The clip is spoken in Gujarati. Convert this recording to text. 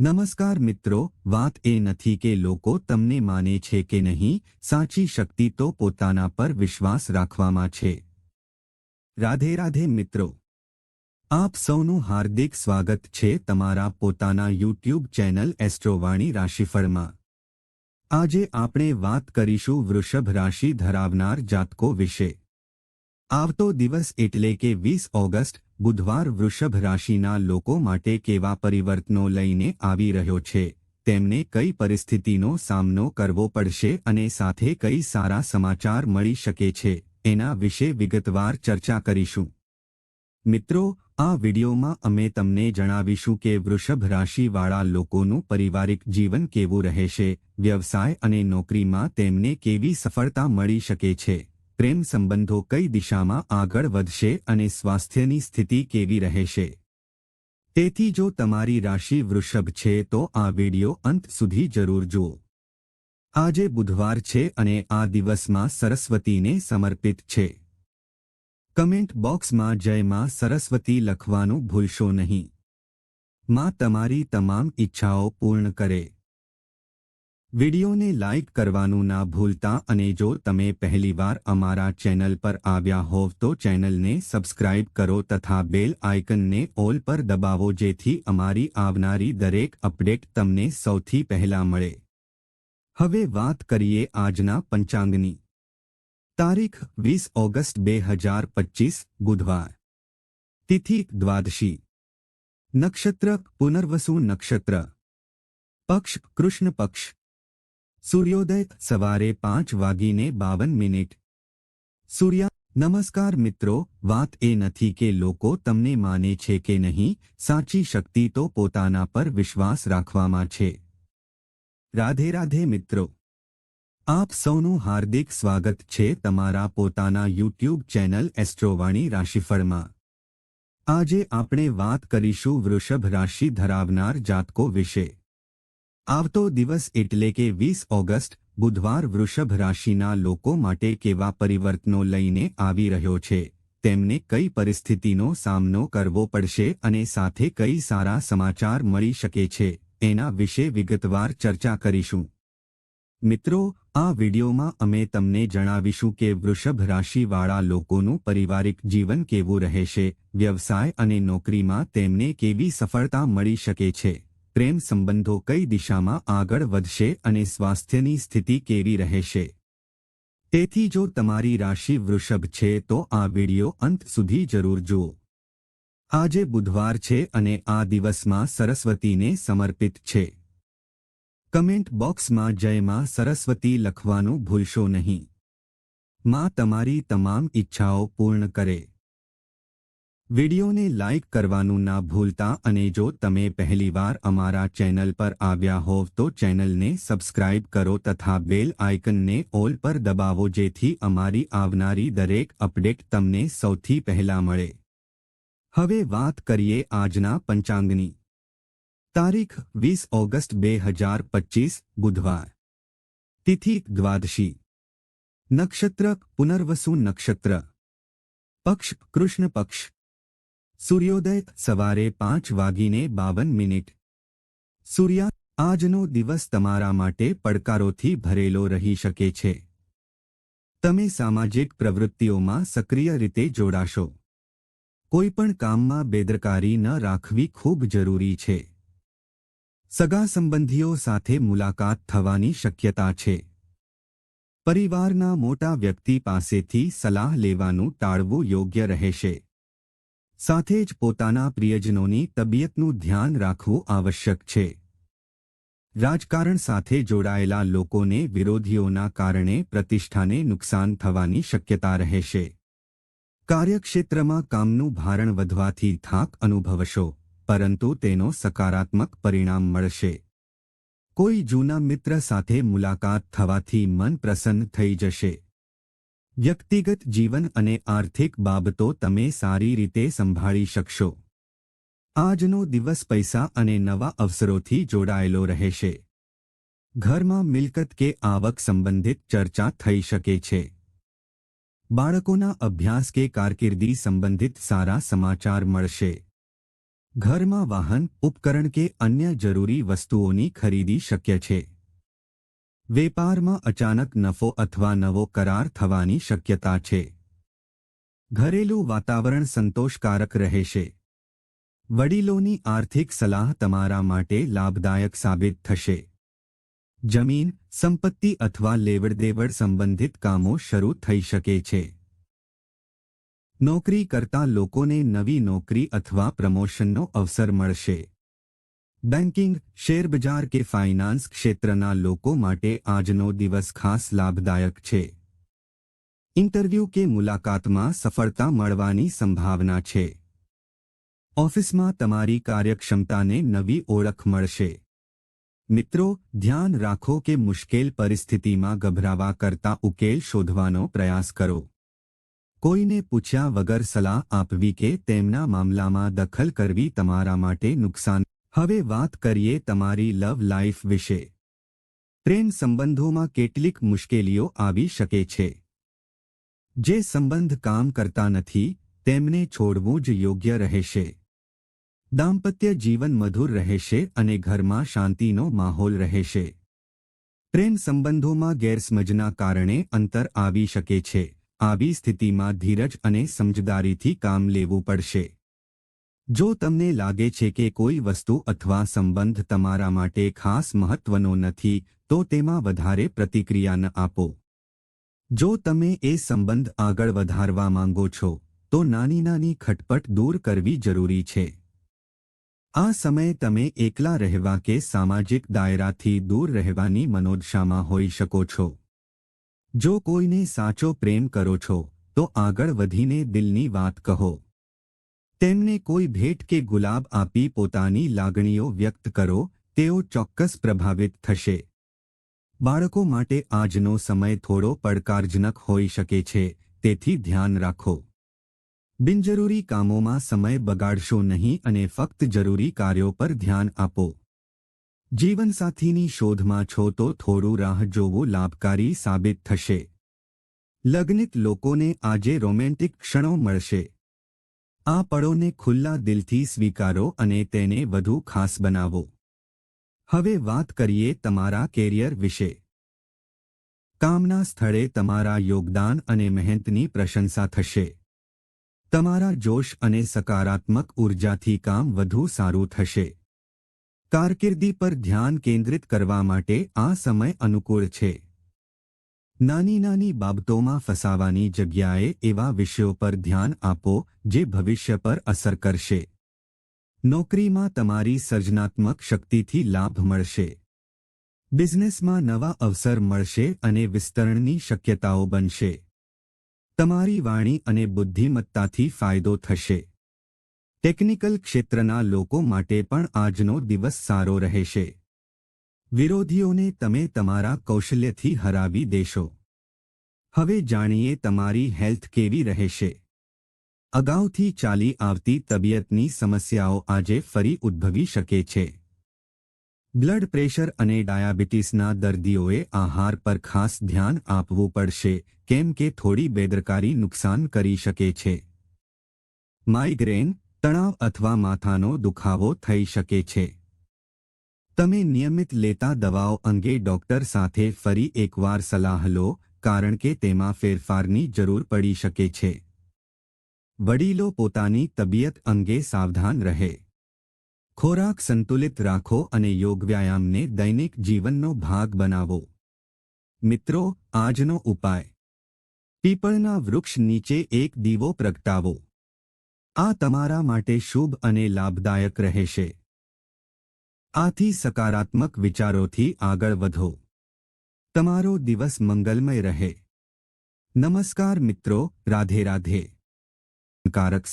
નમસ્કાર મિત્રો, વાત એ નથી કે લોકો તમને માને છે કે નહીં, સાચી શક્તિ તો પોતાના પર વિશ્વાસ રાખવામાં છે. રાધે રાધે મિત્રો. આપ સૌનું હાર્દિક સ્વાગત છે તમારા પોતાના યુટ્યુબ ચેનલ એસ્ટ્રોવાણી રાશિફળમાં. આજે આપણે વાત કરીશું વૃષભ રાશિ ધરાવનાર જાતકો વિશે. આવતો દિવસ એટલે કે વીસ ઓગસ્ટ બુધવાર વૃષભ રાશિના લોકો માટે કેવા પરિવર્તનો લઈને આવી રહ્યો છે? તેમને કઈ પરિસ્થિતિનો સામનો કરવો પડશે અને સાથે કઈ સારા સમાચાર મળી શકે છે? એના વિશે વિગતવાર ચર્ચા કરીશું. મિત્રો, આ વિડિયોમાં અમે તમને જણાવીશું કે વૃષભ રાશિવાળા લોકોનું પારિવારિક જીવન કેવું રહેશે? વ્યવસાય અને નોકરીમાં તેમને કેવી સફળતા મળી શકે છે? પ્રેમ સંબંધો કઈ દિશામાં આગળ વધશે અને સ્વાસ્થ્યની સ્થિતિ કેવી રહેશે? તેથી જો તમારી રાશિ વૃષભ છે તો આ વિડિયો અંત સુધી જરૂર જુઓ. આજે બુધવાર છે અને આ દિવસમાં સરસ્વતીને સમર્પિત છે. કમેન્ટ બોક્સમાં જય માં સરસ્વતી લખવાનું ભૂલશો નહીં. માં તમારી તમામ ઈચ્છાઓ પૂર્ણ કરે. વિડિયોને લાઇક કરવાનું ના ભૂલતા અને જો તમે પહેલીવાર અમારા ચેનલ પર આવ્યા હોવ તો ચેનલને સબસ્ક્રાઇબ કરો તથા બેલ આઇકનને ઓલ પર દબાવો જેથી અમારી આવનારી દરેક અપડેટ તમને સૌથી પહેલા મળે. હવે વાત કરીએ આજના પંચાંગની. તારીખ વીસ ઓગસ્ટ બે હજાર પચીસ, બુધવાર. તિથિ દ્વાદશી. નક્ષત્ર પુનર્વસુ નક્ષત્ર. પક્ષ કૃષ્ણ પક્ષ. સૂર્યોદય સવારે પાંચ વાગીને બાવન મિનિટ સૂર્યા નમસ્કાર મિત્રો વાત એ નથી કે લોકો તમને માને છે કે નહીં સાચી શક્તિ તો પોતાના પર વિશ્વાસ રાખવામાં છે રાધે રાધે મિત્રો આપ સૌનું હાર્દિક સ્વાગત છે તમારા પોતાના યુટ્યુબ ચેનલ એસ્ટ્રોવાણી રાશિફળમાં આજે આપણે વાત કરીશું વૃષભ રાશિ ધરાવનાર જાતકો વિશે આવતો દિવસ એટલે કે વીસ ઓગસ્ટ, બુધવાર વૃષભ રાશિના લોકો માટે કેવા પરિવર્તનો લઈને આવી રહ્યો છે? તેમને કઈ પરિસ્થિતિનો સામનો કરવો પડશે અને સાથે કઈ સારા સમાચાર મળી શકે છે? એના વિશે વિગતવાર ચર્ચા કરીશું. મિત્રો, આ વિડિયોમાં અમે તમને જણાવીશું કે વૃષભ રાશિવાળા લોકોનું પારિવારિક જીવન કેવું રહેશે, વ્યવસાય અને નોકરીમાં તેમને કેવી સફળતા મળી શકે છે? પ્રેમ સંબંધો કઈ દિશામાં આગળ વધશે અને સ્વાસ્થ્યની સ્થિતિ કેવી રહેશે? તેથી જો તમારી રાશિ વૃષભ છે તો આ વિડિયો અંત સુધી જરૂર જુઓ. આજે બુધવાર છે અને આ દિવસમાં સરસ્વતીને સમર્પિત છે. કમેન્ટ બોક્સમાં જયમાં સરસ્વતી લખવાનું ભૂલશો નહીં. માં તમારી તમામ ઈચ્છાઓ પૂર્ણ કરે. વિડિયોને લાઇક કરવાનું ના ભૂલતા અને જો તમે પહેલીવાર અમારા ચેનલ પર આવ્યા હોવ તો ચેનલને સબસ્ક્રાઇબ કરો તથા બેલ આઇકનને ઓલ પર દબાવો જેથી અમારી આવનારી દરેક અપડેટ તમને સૌથી પહેલા મળે. હવે વાત કરીએ આજના પંચાંગની. તારીખ વીસ ઓગસ્ટ બે હજાર પચીસ, બુધવાર. તિથિ દ્વાદશી. નક્ષત્ર પુનર્વસુ નક્ષત્ર. પક્ષ કૃષ્ણ પક્ષ. સૂર્યોદય સવારે પાંચ વાગીને બાવન મિનિટ. સૂર્યા, આજનો દિવસ તમારા માટે પડકારોથી ભરેલો રહી શકે છે. તમે સામાજિક પ્રવૃત્તિઓમાં સક્રિય રીતે જોડાશો. કોઈપણ કામમાં બેદરકારી ન રાખવી ખૂબ જરૂરી છે. સગા સંબંધીઓ સાથે મુલાકાત થવાની શક્યતા છે. પરિવારના મોટા વ્યક્તિ પાસેથી સલાહ લેવાનું ટાળવું યોગ્ય રહેશે. સાથે જ પોતાના પ્રિયજનોની તબિયતનું ધ્યાન રાખવું આવશ્યક છે. રાજકારણ સાથે જોડાયેલા લોકોને વિરોધીઓના કારણે પ્રતિષ્ઠાને નુકસાન થવાની શક્યતા રહેશે. કાર્યક્ષેત્રમાં કામનું ભારણ વધવાથી થાક અનુભવશો, પરંતુ તેનો સકારાત્મક પરિણામ મળશે. કોઈ જૂના મિત્ર સાથે મુલાકાત થવાથી મન પ્રસન્ન થઈ જશે. વ્યક્તિગત જીવન અને આર્થિક બાબતો તમે સારી રીતે સંભાળી શકશો. આજનો દિવસ પૈસા અને નવા અવસરોથી જોડાયેલો રહેશે. ઘરમાં મિલકત કે આવક સંબંધિત ચર્ચા થઈ શકે છે. બાળકોના અભ્યાસ કે કારકિર્દી સંબંધિત સારા સમાચાર મળશે. ઘરમાં વાહન, ઉપકરણ કે અન્ય જરૂરી વસ્તુઓની ખરીદી શક્ય છે. વેપારમાં અચાનક નફો અથવા નવો કરાર થવાની શક્યતા છે. ઘરેલું વાતાવરણ સંતોષકારક રહેશે. વડીલોની આર્થિક સલાહ તમારા માટે લાભદાયક સાબિત થશે. જમીન, સંપત્તિ અથવા લેવડદેવડ સંબંધિત કામો શરૂ થઈ શકે છે. નોકરી કરતા લોકોને નવી નોકરી અથવા પ્રમોશનનો અવસર મળશે. બેન્કિંગ શેરબજાર કે ફાઇનાન્સ ક્ષેત્રના લોકો માટે આજનો દિવસ ખાસ લાભદાયક છે ઇન્ટરવ્યૂ કે મુલાકાતમાં સફળતા મળવાની સંભાવના છે ઓફિસમાં તમારી કાર્યક્ષમતાને નવી ઓળખ મળશે મિત્રો ધ્યાન રાખો કે મુશ્કેલ પરિસ્થિતિમાં ગભરાવા કરતા ઉકેલ શોધવાનો પ્રયાસ કરો કોઈને પૂછ્યા વગર સલાહ આપવી કે તેમના મામલામાં દખલ કરવી તમારા માટે નુકસાન હવે વાત કરીએ તમારી લવ લાઈફ વિશે. પ્રેમ સંબંધોમાં કેટલીક મુશ્કેલીઓ આવી શકે છે. જે સંબંધ કામ કરતા નથી, તેમને છોડવું જ યોગ્ય રહેશે. દાંપત્ય જીવન મધુર રહેશે અને ઘરમાં શાંતિનો માહોલ રહેશે. પ્રેમ સંબંધોમાં ગેરસમજના કારણે અંતર આવી શકે છે. આવી સ્થિતિમાં ધીરજ અને સમજદારીથી કામ લેવું પડશે. જો તમને લાગે છે કે કોઈ વસ્તુ અથવા સંબંધ તમારા માટે ખાસ મહત્વનો નથી, તો તેમાં વધારે પ્રતિક્રિયા ન આપો. જો તમે એ સંબંધ આગળ વધારવા માંગો છો, તો નાની નાની ખટપટ દૂર કરવી જરૂરી છે. આ સમયે તમે એકલા રહેવા કે સામાજિક દાયરાથી દૂર રહેવાની મનોદશામાં હોઈ શકો છો. જો કોઈને સાચો પ્રેમ કરો છો, તો આગળ વધીને દિલની વાત કહો. તેમને કોઈ ભેટ કે ગુલાબ આપી પોતાની લાગણીઓ વ્યક્ત કરો, તેઓ ચોક્કસ પ્રભાવિત થશે. બાળકો માટે આજનો સમય થોડો પડકારજનક હોઈ શકે છે, તેથી ધ્યાન રાખો. બિનજરૂરી કામોમાં સમય બગાડશો નહીં અને ફક્ત જરૂરી કાર્યો પર ધ્યાન આપો. જીવનસાથીની શોધમાં છો તો થોડું રાહ જોવું લાભકારી સાબિત થશે. લગ્નિત લોકોને આજે રોમેન્ટિક ક્ષણો મળશે. આ પળોને ખુલ્લા દિલથી સ્વીકારો અને તેને વધુ ખાસ બનાવો. હવે વાત કરીએ તમારા કેરિયર વિશે. કામના સ્થળે તમારા યોગદાન અને મહેનતની પ્રશંસા થશે. તમારા જોશ અને સકારાત્મક ઉર્જાથી કામ વધુ સારું થશે. કારકિર્દી પર ધ્યાન કેન્દ્રિત કરવા માટે આ સમય અનુકૂળ છે. નાની નાની બાબતોમાં ફસાવાની જગ્યાએ એવા વિષયો પર ધ્યાન આપો જે ભવિષ્ય પર અસર કરશે. નોકરીમાં તમારી સર્જનાત્મક શક્તિથી લાભ મળશે. બિઝનેસમાં નવા અવસર મળશે અને વિસ્તરણની શક્યતાઓ બનશે. તમારી વાણી અને બુદ્ધિમત્તાથી ફાયદો થશે. ટેકનિકલ ક્ષેત્રના લોકો માટે પણ આજનો દિવસ સારો રહેશે. વિરોધીઓને તમે તમારા કૌશલ્યથી હરાવી દેશો. હવે જાણીએ તમારી હેલ્થ કેવી રહેશે. અગાઉથી ચાલી આવતી તબિયતની સમસ્યાઓ આજે ફરી ઉદ્ભવી શકે છે. બ્લડ પ્રેશર અને ડાયાબિટીસના દર્દીઓએ આહાર પર ખાસ ધ્યાન આપવું પડશે, કેમ કે થોડી બેદરકારી નુકસાન કરી શકે છે. માઇગ્રેન, તણાવ અથવા માથાનો દુખાવો થઈ શકે છે. તમે નિયમિત લેતા દવાઓ અંગે ડોક્ટર સાથે ફરી એકવાર સલાહ લો, કારણ કે તેમાં ફેરફારની જરૂર પડી શકે છે. વડીલો પોતાની તબિયત અંગે સાવધાન રહે. ખોરાક સંતુલિત રાખો અને યોગ વ્યાયામને દૈનિક જીવનનો ભાગ બનાવો. મિત્રો, આજનો ઉપાય. પીપળના વૃક્ષ નીચે એક દીવો પ્રગટાવો. આ તમારા માટે શુભ અને લાભદાયક રહેશે. આથી સકારાત્મક વિચારોથી આગળ વધો. તમારો દિવસ મંગલમય રહે. નમસ્કાર મિત્રો રાધે રાધે. કારક